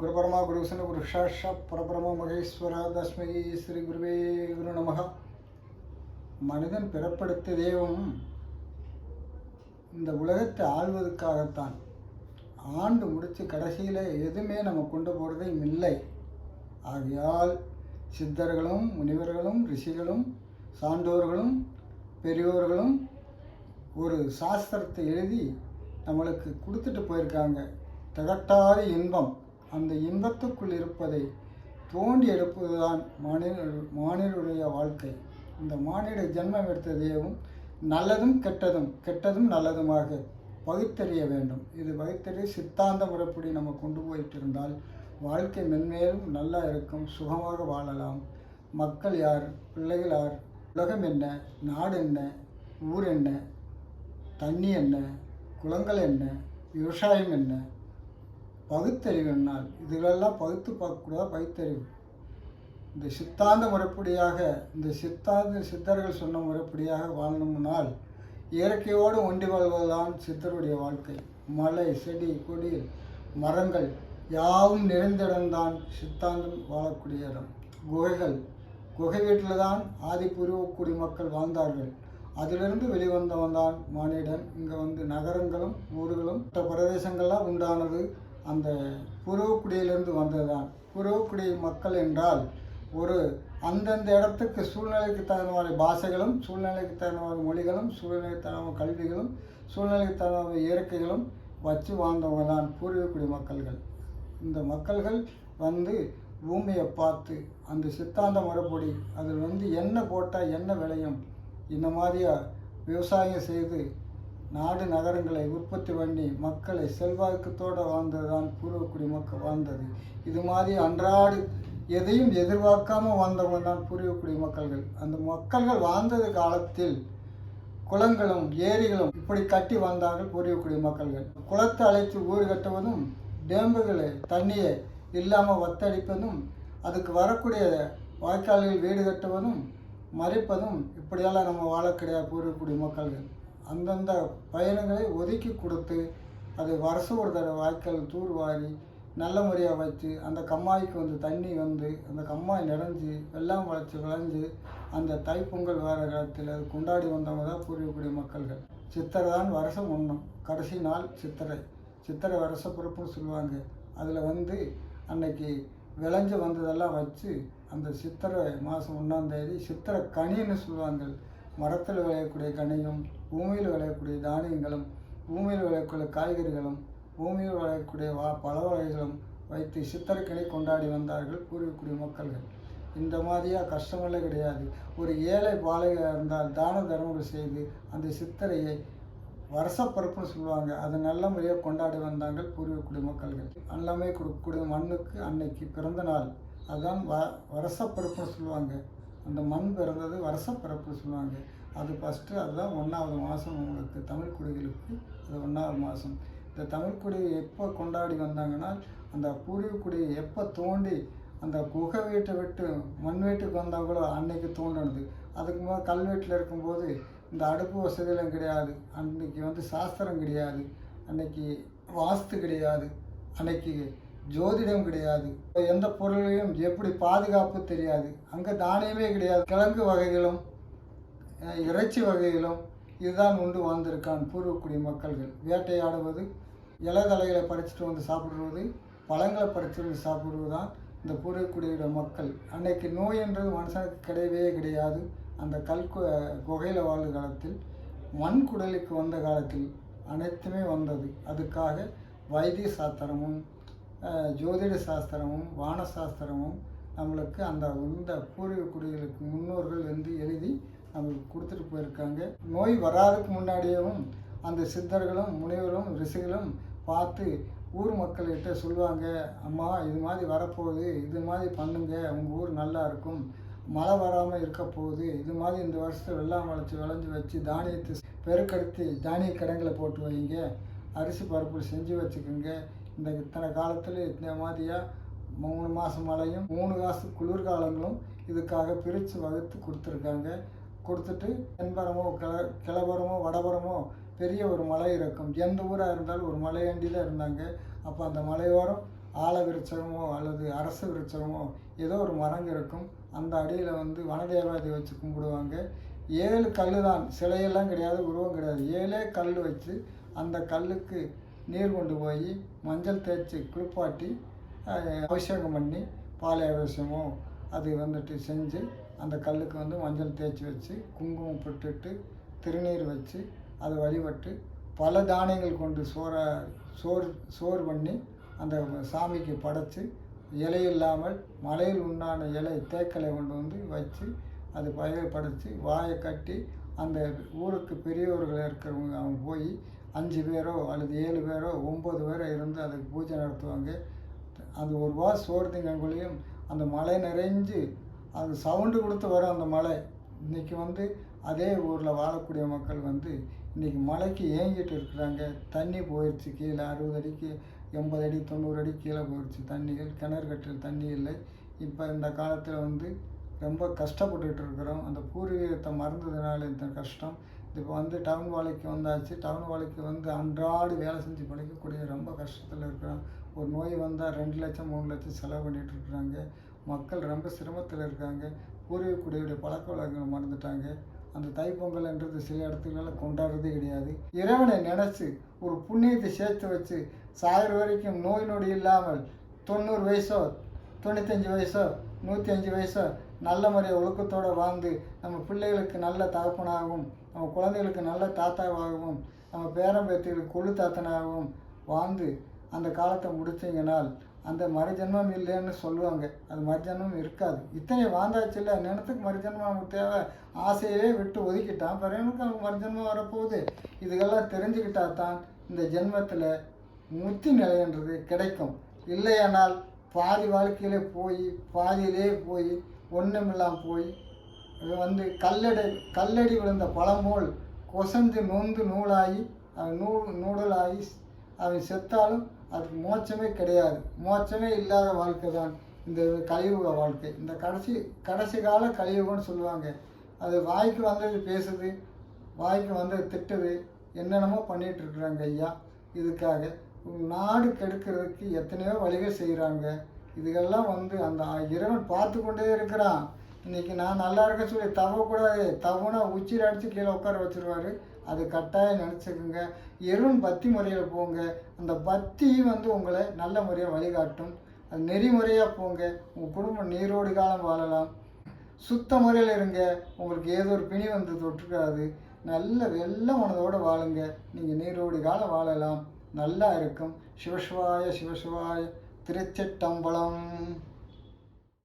குருபரமா குருசன குருஷாஷ பரபரம மகேஸ்வரா தஸ்மை ஸ்ரீ குருவே குரு நமக மனிதன் பிறப்படுத்த தெய்வம் இந்த உலகத்தை ஆள்வதற்காகத்தான். ஆண்டு முடித்து கடைசியில் எதுவுமே நம்ம கொண்டு போகிறதே இல்லை. ஆகையால் சித்தர்களும் முனிவர்களும் ரிஷிகளும் சான்றோர்களும் பெரியோர்களும் ஒரு சாஸ்திரத்தை எழுதி நம்மளுக்கு கொடுத்துட்டு போயிருக்காங்க. திகட்டாத இன்பம். அந்த இன்பத்துக்குள் இருப்பதை தோண்டி எடுப்பதுதான் மானிட மானிடருடைய வாழ்க்கை. இந்த மானிட ஜென்மம் எடுத்த தெய்வம் நல்லதும் கெட்டதும் கெட்டதும் நல்லதுமாக பகுத்தறிய வேண்டும். இது பகுத்தறிய சித்தாந்த முறைப்படி நம்ம கொண்டு போயிட்டு இருந்தால் வாழ்க்கை மென்மேலும் நல்லா இருக்கும் சுகமாக வாழலாம். மக்கள் யார்? பிள்ளைகள் யார்? உலகம் என்ன? நாடு என்ன? ஊர் என்ன? தண்ணி என்ன? குளங்கள் என்ன? விவசாயம் என்ன? பகுத்தறிவு என்னால். இதுகளெல்லாம் பகுத்து பார்க்கக்கூடாது? பகுத்தறிவு. இந்த சித்தாந்த முறைப்படியாக இந்த சித்தாந்த சித்தர்கள் சொன்ன முறைப்படியாக வாழணும்னால் இயற்கையோடு ஒன்றி வாழ்வதுதான் சித்தருடைய வாழ்க்கை. மலை செடி கொடி மரங்கள் யாவும் நிறைந்திடம்தான் சித்தாந்தம் வாழக்கூடிய இடம். குகைகள். குகை வீட்டில் தான் ஆதி பூர்வக்குடி மக்கள் வாழ்ந்தார்கள். அதிலிருந்து வெளிவந்தவன் தான் மானிடன். இங்கே வந்து நகரங்களும் ஊர்களும் மற்ற பிரதேசங்கள்லாம் உண்டானது. அந்த பூர்வக்குடியிலிருந்து வந்ததுதான். பூர்வக்குடி மக்கள் என்றால் ஒரு அந்தந்த இடத்துக்கு சூழ்நிலைக்கு தகுந்த மாதிரி பாஷைகளும் சூழ்நிலைக்கு தகுந்த மாதிரி மொழிகளும் சூழ்நிலைக்கு தகுந்த மாதிரி கல்விகளும் சூழ்நிலைக்கு தகுந்த மாதிரி இயற்கைகளும் வச்சு வாழ்ந்தவங்க தான் பூர்வீகக்குடி மக்கள்கள். இந்த மக்கள்கள் வந்து பூமியை பார்த்து அந்த சித்தாந்த முறைப்படி அதில் வந்து என்ன போட்டால் என்ன விளையும்? இந்த மாதிரியா விவசாயம் செய்து நாடு நகரங்களை உற்பத்தி பண்ணி மக்களை செல்வாக்கத்தோடு வாழ்ந்தது தான் பூர்வக்குடி மக்கள் வாழ்ந்தது. இது மாதிரி அன்றாடு எதையும் எதிர்பார்க்காம வாழ்ந்தவங்க தான் பூர்வக்குடி மக்கள்கள். அந்த மக்கள்கள் வாழ்ந்தது காலத்தில் குளங்களும் ஏரிகளும் இப்படி கட்டி வந்தார்கள் பூர்வக்குடி மக்கள்கள். குளத்தை அழைத்து ஊர் கட்டுவதும் டேம்புகளை தண்ணியை இல்லாமல் வத்தடிப்பதும் அதுக்கு வரக்கூடிய வாய்க்கால்கள் வீடு கட்டுவதும் மறைப்பதும் இப்படியெல்லாம் நம்ம வாழ கிடையாது பூர்வக்குடி மக்கள்கள். அந்தந்த பயணங்களை ஒதுக்கி கொடுத்து அது வருஷம் ஒரு தடவை வாய்க்கால் தூர்வாரி நல்ல முறையாக வச்சு அந்த கம்மாய்க்கு வந்து தண்ணி வந்து அந்த கம்மாய் நிறைஞ்சு வெள்ளம் வளைச்சி விளைஞ்சு அந்த தைப்பொங்கல் வேறு காலத்தில் அது கொண்டாடி வந்தவங்க தான் பூர்வீகுடி மக்கள்கள். சித்திரை தான் வருஷம் ஒன்றும் கடைசி நாள் சித்திரை. சித்திரை வருஷ பிறப்புன்னு சொல்லுவாங்க. அதில் வந்து அன்னைக்கு விளைஞ்சு வந்ததெல்லாம் வச்சு அந்த சித்திரை மாதம் ஒன்றாந்தேதி சித்திரை கனின்னு சொல்லுவாங்க. மரத்தில் விளையக்கூடிய கனியும் பூமியில் விளையக்கூடிய தானியங்களும் பூமியில் விளையக்கூடிய காய்கறிகளும் பூமியில் விளையக்கூடிய வா பழ வகைகளும் வைத்து சித்திரைக்கனி கொண்டாடி வந்தார்கள் பூர்வீக்குடி மக்கள்கள். இந்த மாதிரியாக கஷ்டமெல்லாம் கிடையாது. ஒரு ஏழை பாலையாக இருந்தால் தான தர்மங்கள் செய்து அந்த சித்திரையை வருஷப்பிறப்புன்னு சொல்லுவாங்க. அதை நல்ல முறையாக கொண்டாடி வந்தாங்க பூர்வீகுடி மக்கள்கள். எல்லாமே கொடுக்கக்கூடிய மண்ணுக்கு அன்னைக்கு பிறந்த நாள். அதுதான் வ வருஷப்பிறப்புன்னு சொல்லுவாங்க. அந்த மண் பிறந்தது வருஷப்பிறப்புன்னு சொல்லுவாங்க. அது ஃபஸ்ட்டு அதுதான் ஒன்றாவது மாதம் உங்களுக்கு தமிழ் குடிகளுக்கு அது ஒன்றாவது மாதம் இந்த தமிழ் குடி எப்போ கொண்டாடி வந்தாங்கன்னா அந்த பூர்வீகுடியை எப்போ தோண்டி அந்த குகை வீட்டை விட்டு மண் வீட்டுக்கு வந்தால் கூட அன்னைக்கு தோண்டினது அதுக்கு மேலே கல் வீட்டில் இருக்கும்போது இந்த அடுப்பு வசதியெல்லாம் கிடையாது. அன்னைக்கு வந்து சாஸ்திரம் கிடையாது. அன்னைக்கு வாஸ்து கிடையாது. அன்னைக்கு ஜோதிடம் கிடையாது. எந்த பொருளையும் எப்படி பாதுகாப்பு தெரியாது. அங்கே தானியமே கிடையாது. கிழங்கு வகைகளும் இறைச்சி வகைகளும் இதுதான் உண்டு வாழ்ந்திருக்கான் பூர்வக்குடி மக்கள்கள். வேட்டையாடுவது இலைதலைகளை பறிச்சுட்டு வந்து சாப்பிடுவது பழங்களை பறிச்சுட்டு வந்து சாப்பிடுவது தான் இந்த பூர்வக்குடியோட மக்கள். அன்னைக்கு நோய்ன்றது மனுஷனுக்கு கிடையவே கிடையாது. அந்த கல் குகையில் வாழ்ந்த காலத்தில் மண் குடலுக்கு வந்த காலத்தில் அனைத்துமே வந்தது. அதுக்காக வைத்திய சாஸ்திரமும் ஜோதிட சாஸ்திரமும் வான சாஸ்திரமும் நம்மளுக்கு அந்த இந்த பூர்வீக குடிகளுக்கு முன்னோர்கள் வந்து எழுதி நம்மளுக்கு கொடுத்துட்டு போயிருக்காங்க. நோய் வராதுக்கு முன்னாடியேவும் அந்த சித்தர்களும் முனிவரும் ரிஷிகளும் பார்த்து ஊர் மக்கள்கிட்ட சொல்லுவாங்க அம்மா இது மாதிரி வரப்போகுது இது மாதிரி பண்ணுங்க உங்கள் ஊர் நல்லா இருக்கும். மழை வராமல் இருக்க போகுது. இது மாதிரி இந்த வருஷத்துல வெள்ளாம் வளைச்சி விளைஞ்சி வச்சு தானியத்தை பெருக்கடுத்து தானிய கிடங்களை போட்டு வைங்க. அரிசி பருப்பு செஞ்சு வச்சுக்கோங்க. இந்த இத்தனை காலத்தில் இந்த மாதிரியாக மூணு மாதம் மழையும் மூணு மாதம் குளிர்காலங்களும் இதுக்காக பிரித்து வகுத்து கொடுத்துருக்காங்க. கொடுத்துட்டு தென்பரமோ கிள கிளபரமோ வடபரமோ பெரிய ஒரு மலை இருக்கும். எந்த ஊராக இருந்தாலும் ஒரு மலையாண்டி தான் இருந்தாங்க. அப்போ அந்த மலையோரம் ஆல விருட்சமோ அல்லது அரச விருட்சமோ ஏதோ ஒரு மரங்க இருக்கும். அந்த அடியில் வந்து வனதேவாதி வச்சு கும்பிடுவாங்க. ஏழு கல் தான் சிலையெல்லாம் கிடையாது உருவம் கிடையாது. ஏழே கல் வச்சு அந்த கல்லுக்கு நீர் கொண்டு போய் மஞ்சள் தேய்ச்சி குளிப்பாட்டி அபிஷேகம் பண்ணி பால் அபிஷேகமோ அது வந்துட்டு செஞ்சு அந்த கல்லுக்கு வந்து மஞ்சள் தேய்ச்சி வச்சு குங்குமம் போட்டுட்டு திருநீர் வச்சு அதை வழிபட்டு பல தானியங்கள் கொண்டு சோற சோறு சோறு பண்ணி அந்த சாமிக்கு படைச்சி இலை இல்லாமல் மலையில் உண்டான இலை தேக்கலை கொண்டு வந்து வச்சு அது பயிரை படைத்து வாயை கட்டி அந்த ஊருக்கு பெரியவர்கள் இருக்கிறவங்க அவங்க போய் அஞ்சு பேரோ அல்லது ஏழு பேரோ ஒம்பது பேரோ இருந்து அதுக்கு பூஜை நடத்துவாங்க. அது ஒரு வா சோறு திங்கங்களையும் அந்த மலை நிறைஞ்சு அது சவுண்டு கொடுத்து வரும் அந்த மலை இன்றைக்கி வந்து அதே ஊரில் வாழக்கூடிய மக்கள் வந்து இன்றைக்கி மலைக்கு ஏங்கிட்டு இருக்கிறாங்க. தண்ணி போயிடுச்சு கீழே அறுபது அடிக்கு எண்பது அடி தொண்ணூறு அடி கீழே போயிடுச்சு தண்ணிகள். கிணறு கட்டில் தண்ணி இல்லை. இப்போ இந்த காலத்தில் வந்து ரொம்ப கஷ்டப்பட்டுட்டு இருக்கிறோம். அந்த பூர்வீகத்தை மறந்ததுனால இந்த கஷ்டம். இப்போ வந்து டவுன் வாழைக்கு வந்தாச்சு. டவுன் வாழைக்கு வந்து அன்றாடு வேலை செஞ்சு பிழைக்கக்கூடிய ரொம்ப கஷ்டத்தில் இருக்கிறோம். ஒரு நோய் வந்தால் ரெண்டு லட்சம் மூணு லட்சம் செலவு பண்ணிகிட்டு இருக்கிறாங்க. மக்கள் ரொம்ப சிரமத்தில் இருக்காங்க. பூர்வீகக்குடியுடைய பழக்க வழக்கங்களை மறந்துட்டாங்க. அந்த தைப்பொங்கல்ன்றது சில இடத்துலலாம் கொண்டாடுறதே கிடையாது. இறைவனை நினச்சி ஒரு புண்ணியத்தை சேர்த்து வச்சு சாகிற வரைக்கும் நோய் நொடி இல்லாமல் தொண்ணூறு வயசோ தொண்ணூத்தஞ்சு வயசோ நூற்றி அஞ்சு வயசோ நல்ல முறையை ஒழுக்கத்தோடு வாழ்ந்து நம்ம பிள்ளைகளுக்கு நல்ல தகப்பனாகவும் நம்ம குழந்தைகளுக்கு நல்ல தாத்தாவாகவும் நம்ம பேரம்பேத்திகளுக்கு கொழு தாத்தனாகவும் வாழ்ந்து அந்த காலத்தை முடிச்சிங்கனால் அந்த மறுஜென்மம் இல்லைன்னு சொல்லுவாங்க. அது மறுஜென்மம் இருக்காது. இத்தனை வாழ்ந்தாச்சு இல்லை. நினத்துக்கு மறுஜென்மம் அவனுக்கு தேவை. ஆசையே விட்டு ஒதுக்கிட்டான். பிறனுக்கு அவனுக்கு மறுஜென்மம் வரப்போகுது. இதுகெல்லாம் தெரிஞ்சுக்கிட்டா தான் இந்த ஜென்மத்தில் முத்தி நிலைன்றது கிடைக்கும். இல்லையானால் பாதி வாழ்க்கையிலே போய் பாதியிலே போய் ஒன்றுமில்லாமல் போய் வந்து கல்லடை கல்லடி விழுந்த பழமோல் கொசந்து நொந்து நூலாகி அவன் நூல் நூடலாகி அவன் செத்தாலும் அது மோட்சமே கிடையாது. மோட்சமே இல்லாத வாழ்க்கை தான் இந்த கலியுக வாழ்க்கை. இந்த கடைசி கடைசி கால கலியுகம்னு சொல்லுவாங்க. அது வாய்க்கு வந்தது பேசுது வாய்க்கு வந்தது திட்டுது என்னென்னமோ பண்ணிகிட்ருக்குறாங்க இருக்கிறாங்க ஐயா. இதுக்காக நாடு கெடுக்கிறதுக்கு எத்தனையோ வழிகள் செய்கிறாங்க இதுகெல்லாம் வந்து அந்த இறைவன் பார்த்து கொண்டே இருக்கிறான். இன்றைக்கி நான் நல்லா இருக்க சொல்லி தவக்கூடாது தவனா உச்சியில் அடித்து கீழே உட்கார வச்சுருவாரு. அது கட்டாயம் நினச்சிக்கோங்க. எறும் பக்தி முறையில் போங்க. அந்த பக்தி வந்து உங்களை நல்ல முறையாக வழிகாட்டும். அது நெறிமுறையாக போங்க. உங்கள் குடும்பம் நீரோடு காலம் வாழலாம். சுத்த முறையில் இருங்க. உங்களுக்கு ஏதோ ஒரு பிணி வந்து தொற்றுக்காது. நல்ல வெள்ள மனதோடு வாழுங்க. நீங்கள் நீரோடு காலம் வாழலாம். நல்லா இருக்கும். சிவசிவாய சிவசிவாய திருச்சிட்டம்பலம்.